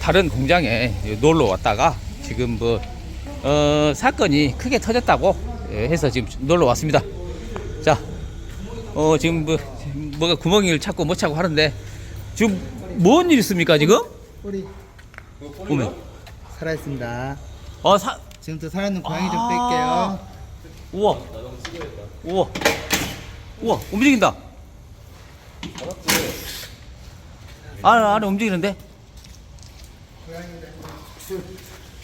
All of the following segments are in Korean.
다른 공장에 놀러 왔다가 지금 뭐 어, 사건이 크게 터졌다고 예, 해서 지금 놀러 왔습니다. 자, 어, 지금 뭐 뭐가 구멍을 찾고 못 찾고 하는데 지금 뭔 일 있습니까 지금? 꼬리 보면 살아 있습니다. 어 사, 지금부터 살아있는 고양이 좀 아. 뺄게요. 우와, 우와, 우와 움직인다. 아, 안에 움직이는데?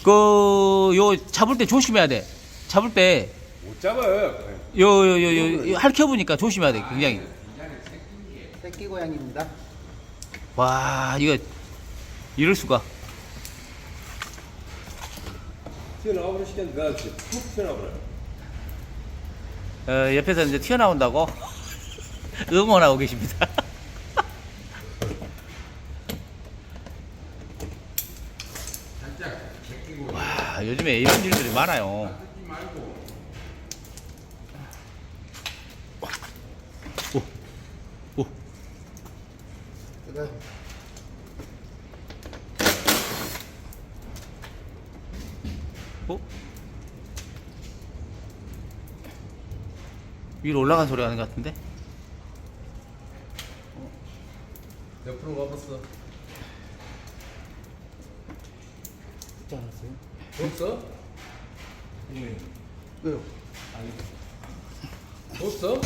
그, 요, 잡을 때 조심해야 돼. 잡을 때, 못 잡아요. 요, 요, 요, 요, 요 핥혀보니까 조심해야 돼, 굉장히. 새끼 고양이입니다. 와, 이거, 이럴 수가. 튀어나와버려 시켰는데 내가 진짜 푹 튀어나와버려. 어, 옆에서 이제 튀어나온다고 응원하고 계십니다. 와, 요즘에 이런 일들이 많아요. 오, 오, 제가 어? 위로 올라간 소리 하는 것 같은데? 옆으로 가봤어. 있지 않았어요? 줬어? 왜요? 줬어?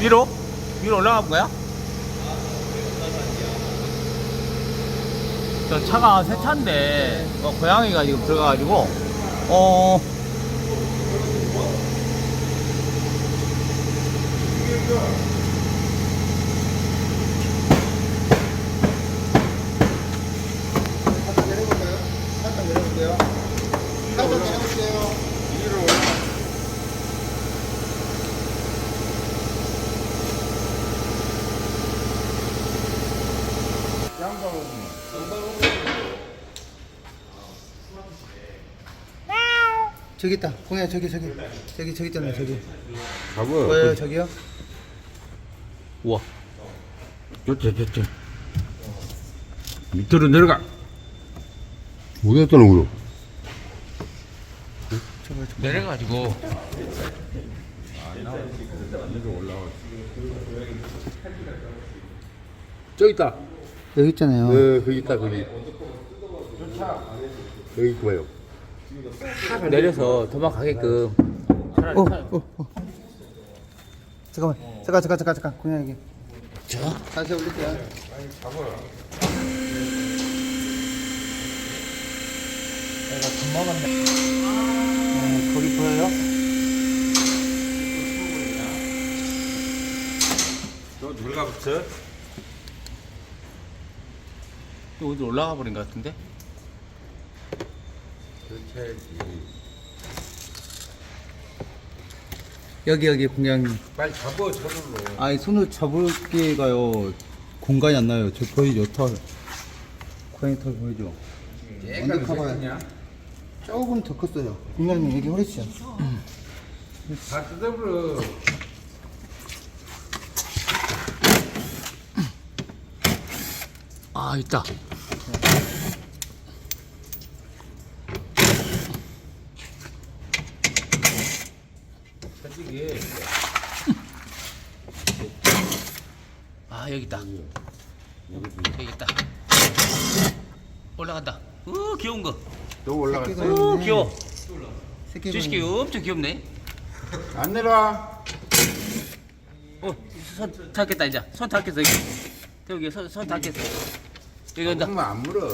위로? 위로 올라간 거야? 저 차가 새 차인데 어, 고양이가 지금 들어가가지고 어 살짝 내려볼까요? 살짝 내려볼게요. 살짝 내려볼게요. 위로 올라. 저기 있다. 고양이 저기 저기 저기 저기 있잖아요. 저기. 잡아. 보여요 저기요? 우와 좋지, 좋지. 밑으로 내려가. 떠는 거요? 저거 저거. 내려가지고 저기 있다. 여기 있잖아요. 네, 거기 있다, 거기. 여기 있고요. 내려서 도망가게끔 차라리 어, 차- 어, 어. 잠깐만. 잠깐 잠깐 잠깐 잠깐 고양이. 저? 다시 올릴게요. 내가 밥 먹었네. 네, 거기 보여요? 저 들어가 붙여. 또 어디 올라가 버린 것 같은데? 여기 여기 공양이. 빨리 잡아, 저절로. 아니 손을 잡을 게가요 공간이 안 나요. 저 거의 여털 고양이 털 보이죠? 완전 커봐요. 조금 더 컸어요. 공양님 여기 허리치요. 다 뜯어버려. 아 있다 솔직히. 아 여기 있다 여기 있다 올라간다 어 귀여운 거또 올라갔어. 어, 귀여워. 새끼 주식이 엄청 귀엽네. 안 내려와. 어, 손 닿겠다 이제. 손 닿겠어 여기. 여기 손, 손 닿겠어. 여기 온다. 정말 안 물어.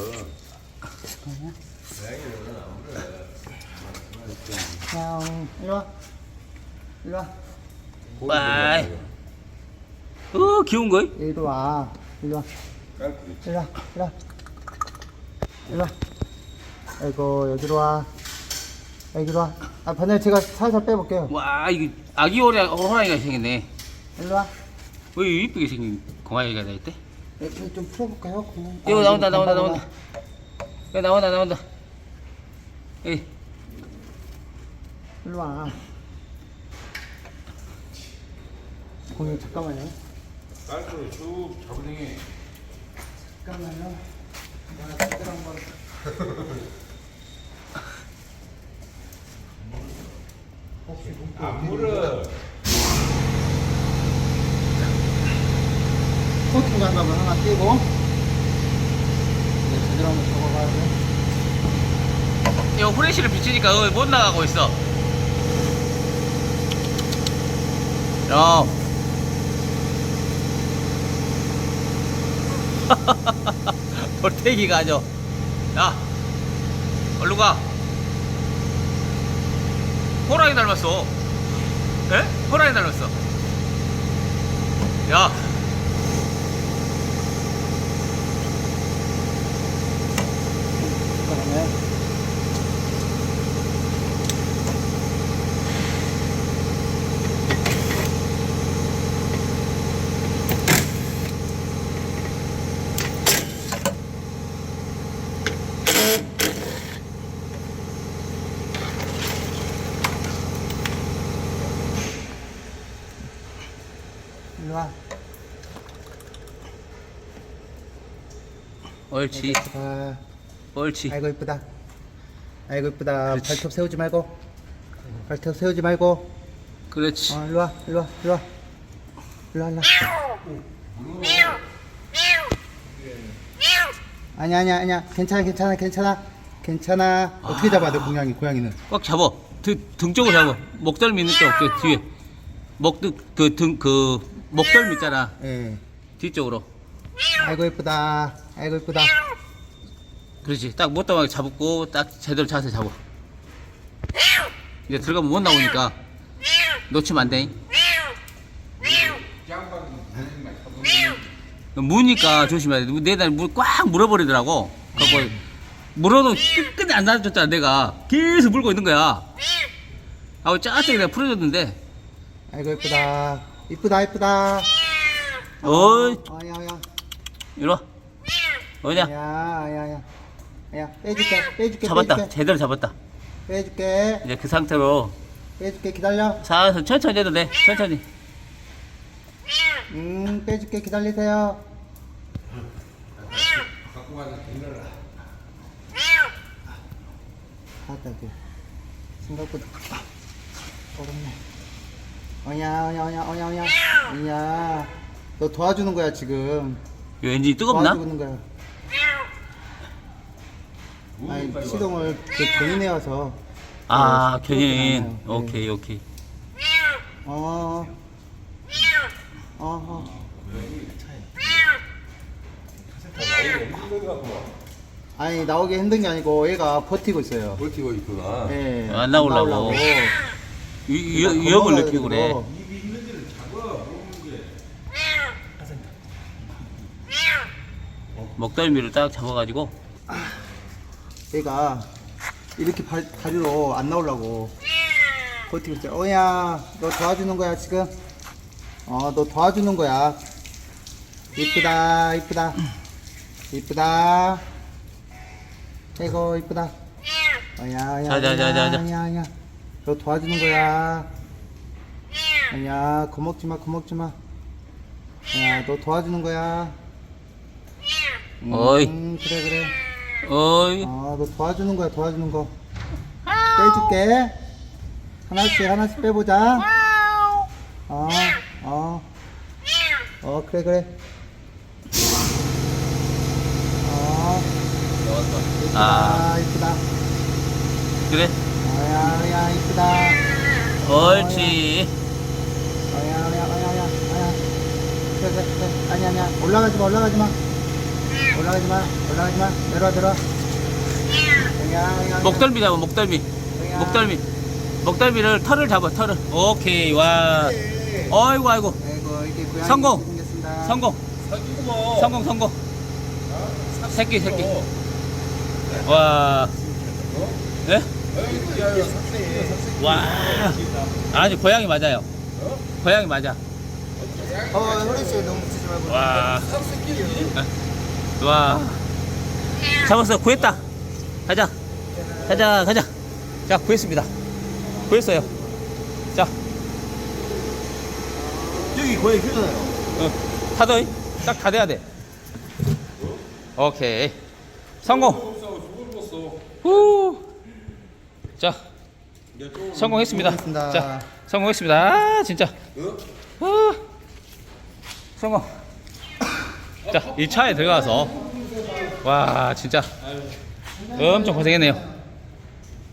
형 이리 와. 이리 와. 빠이. 어, 귀여운 거. 이리 와. 이리 와. 이리 와. 이리 와. 이리 와. 아이고 여기로 와. 여기로 와. 아 바늘 제가 살살 빼볼게요. 와, 이거 아기 호랑이, 호랑이가 생겼네. 이리 와. 왜 이쁘게 생긴 공항이가 다 있대? 좀, 좀 풀어볼까요? 그냥? 이거 아, 나온다, 나온다, 나온다. 이거 나온다, 나온다. 에이, 일로 와. 공유 잠깐만요. 깔끔히 쭉 잡으니. 잠깐만요. 내가 제대로 한번. 혹시 문구 안 물어. 코팅 장갑을 하나 띄고 네, 제대로 한번 적어봐야 돼. 이거 후레쉬를 비치니까 어, 못 나가고 있어. 야. 볼테기가 아주. 야, 얼른 가. 호랑이 닮았어. 에? 호랑이 닮았어. 야. 그다음 옳지, 아, 옳지. 아이고 이쁘다. 아이고 이쁘다. 발톱 세우지 말고. 발톱 세우지 말고. 그렇지. 어, 일로 와, 일로 와, 일로 와. 일로 와, 일로 와. 아니야, 아니야, 아니야. 괜찮아, 괜찮아, 괜찮아. 괜찮아. 어떻게 잡아야 돼, 고양이, 고양이는? 꽉 잡아. 등, 등 쪽으로 잡아. 목덜미 있는 쪽, 그 뒤에. 목, 그, 등, 그, 목덜미 있잖아. 예. 뒤쪽으로. 아이고 이쁘다. 아이고 이쁘다. 그렇지. 딱 못담하게 잡고, 딱 제대로 자세 잡아. 이제 들어가면 못 나오니까. 놓치면 안 돼. 무니까 조심해야 돼. 내날 물꽉 물어버리더라고. 그거 물어도 끝까지 안 놔줬잖아, 내가. 계속 물고 있는 거야. 아우, 짜증이 내가 풀어줬는데. 아이고 이쁘다. 이쁘다, 이쁘다. 어이, 아야, 아야. 이리 와. 아야, 아야. 아야, 빼줄게, 빼줄게, 잡았다. 빼줄게. 제대로 잡았다. 빼줄게. 이제 그 상태로 빼줄게, 기다려. 살살 천천히 해도 돼. 천천히. 음, 빼줄게, 기다리세요. 갖고 가서 빌려라. 바닥에 생각보다 어렵네. 어냐, 어냐, 어냐, 어냐, 어냐. 어냐. 너 도와주는 거야, 지금. 이거 엔진이 뜨겁나? 도와주는 거야. 아니, 시동을 그 견인해 와서. 아, 네, 견인. 그렇게 하네요. 오케이, 오케이. 어. 어허. 아니, 나오기 힘든 게 아니고 얘가 버티고 있어요. 버티고 있구나. 예. 안 나오려고. 위, 위, 위협을 느끼고 그래. 입이 있는 데를 잡아. 모르는 게. 먹덜미를 딱 잡아가지고. 얘가 이렇게 발, 다리로 안 나오려고 버티고 있어요. 어야, 너 도와주는 거야, 지금? 어, 너 도와주는 거야. 이쁘다, 이쁘다. 이쁘다. 아이고, 이쁘다. 어야, 어야. 자, 자, 자, 자, 자. 어야, 어야. 너 도와주는 거야. 어야, 겁먹지 마, 겁먹지 마. 야, 너 도와주는 거야. 음, 어이. 그래, 그래. 어이. 아, 너 도와주는 거야, 도와주는 거. 빼줄게. 하나씩, 하나씩 빼보자. 어, 어. 어, 그래, 그래. 어, 이쁘다, 아. 이쁘다. 그래. 어야, 어야, 이쁘다. 옳지. 어야, 어야, 어야, 어야. 그래, 그래, 그래. 아니, 아니야. 올라가지 마, 올라가지 마. 올라가지 마, 올라가지 마. 내려와, 내려와. 목덜미 잡아, 목덜미. 목덜미. 목덜미를 털을 잡아, 털을. 오케이, 와. 어이구, 아이고. 성공. 성공. 성공, 성공. 새끼, 새끼. 와. 예? 삭제. 와. 아주 고양이 맞아요. 고양이 맞아. 어, 허리 씨 너무 붙이지 말고. 와. 와. 잡았어. 구했다. 가자. 가자, 가자. 자, 구했습니다. 구했어요. 자, 여기 고양이 크잖아요. 어, 타더이. 딱다 돼야 돼. 오케이. 성공. 후. 자, 성공했습니다. 자, 성공했습니다. 아, 진짜. 아, 성공. 자, 이 차에 들어가서 와, 진짜 엄청 고생했네요.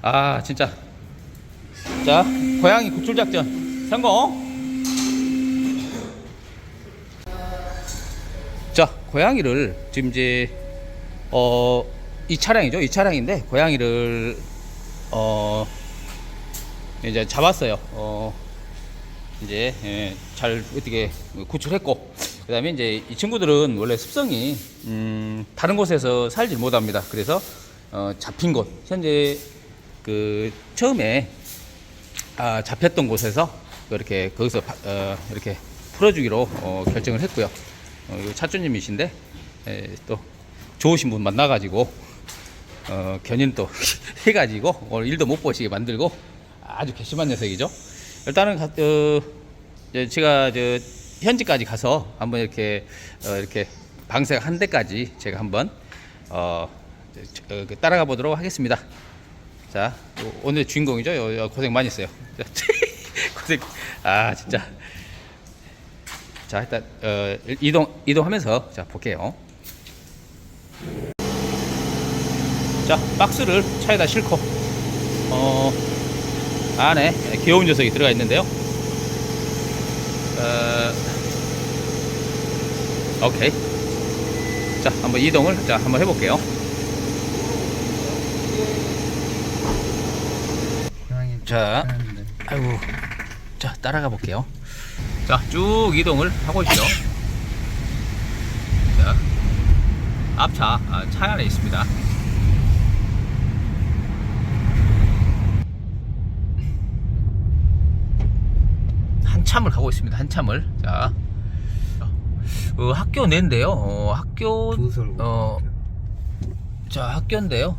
아, 진짜. 자, 고양이 구출 작전 성공. 자, 고양이를 지금 이제 어, 이 차량이죠. 이 차량인데 고양이를 어 이제 잡았어요. 어 이제 예, 잘 어떻게 구출했고 그 다음에 이제 이 친구들은 원래 습성이 음, 다른 곳에서 살질 못합니다. 그래서 어, 잡힌 곳 현재 그 처음에 아, 잡혔던 곳에서 이렇게 거기서 바- 어, 이렇게 풀어주기로 어, 결정을 했고요. 어, 차주님이신데 에, 또 좋으신 분 만나가지고 어, 견인 또 해가지고 오늘 일도 못 보시게 만들고 아주 괘씸한 녀석이죠. 일단은 가- 어, 제가 저 현지까지 가서 한번 이렇게 어, 이렇게 방생 한 대까지 제가 한번 어, 저- 어, 그 따라가 보도록 하겠습니다. 자 요- 오늘 주인공이죠. 요- 요 고생 많이 했어요. 고생 아 진짜. 자 일단 어, 이동 이동하면서 자 볼게요. 자 박스를 차에다 싣고 어 안에 귀여운 녀석이 들어가 있는데요. 어, 오케이. 자 한번 이동을 자 한번 해볼게요. 자. 아이고 자 따라가 볼게요. 자 쭉 이동을 하고 있죠. 자 앞차 아, 차 안에 있습니다. 한참을 가고 있습니다. 한참을 자 어, 학교 내인데요. 어, 학교 어, 자 학교인데요.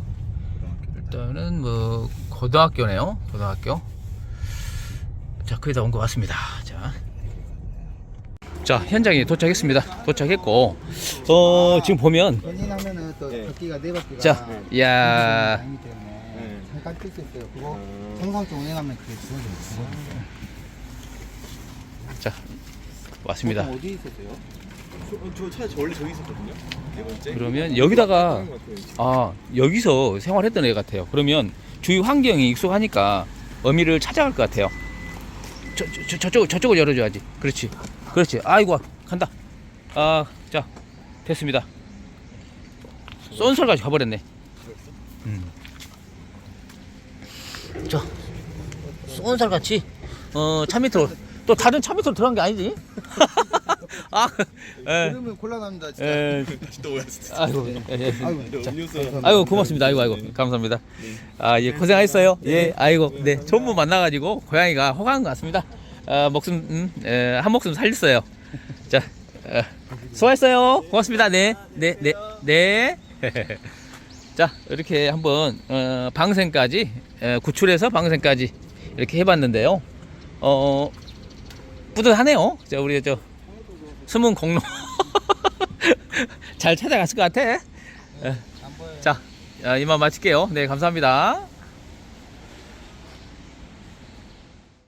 일단은 뭐 고등학교네요. 고등학교. 자 거의 다 온 것 같습니다. 자. 자 현장에 도착했습니다. 도착했고 어 지금 보면 견인하면은 또 네. 바퀴가 네 바퀴가 자, 야. 아니기 때문에 네. 잠깐 뛸수 있어요. 그거 정상적으로 운행하면 그게 주어져요. 자 왔습니다. 어디 있었어요? 저차 원래 저기 있었거든요. 네 번째. 그러면 여기다가. 아 여기서 생활했던 애 같아요. 그러면 주위 환경이 익숙하니까 어미를 찾아갈 것 같아요. 저, 저, 저 저쪽 저쪽을 열어줘야지. 그렇지, 그렇지. 아이고 간다. 아 자 됐습니다. 쏜설까지 가버렸네. 음. 자 쏜설같이 어차 밑으로 또 다른 차 밑으로 들어간 게 아니지? 아, 에, 그러면 곤란합니다. 진짜. 에, 다시 또 오셨어요. 아이고, 예, 예. 아이고, 자, 감사합니다. 아이고 고맙습니다. 아이고 아이고 감사합니다. 아 예 고생하셨어요. 예 아이고 네 전부 만나가지고 고양이가 호강한 것 같습니다. 아 목숨 음, 에, 한 목숨 살렸어요. 자 어, 수고하셨어요. 고맙습니다. 네네 네 네, 네. 자 이렇게 한번 어, 방생까지 에, 구출해서 방생까지 이렇게 해봤는데요. 어 뿌듯하네요. 자 우리 저 숨은 공로 잘 찾아갔을 것 같아. 자, 아, 이만 마칠게요. 네, 감사합니다.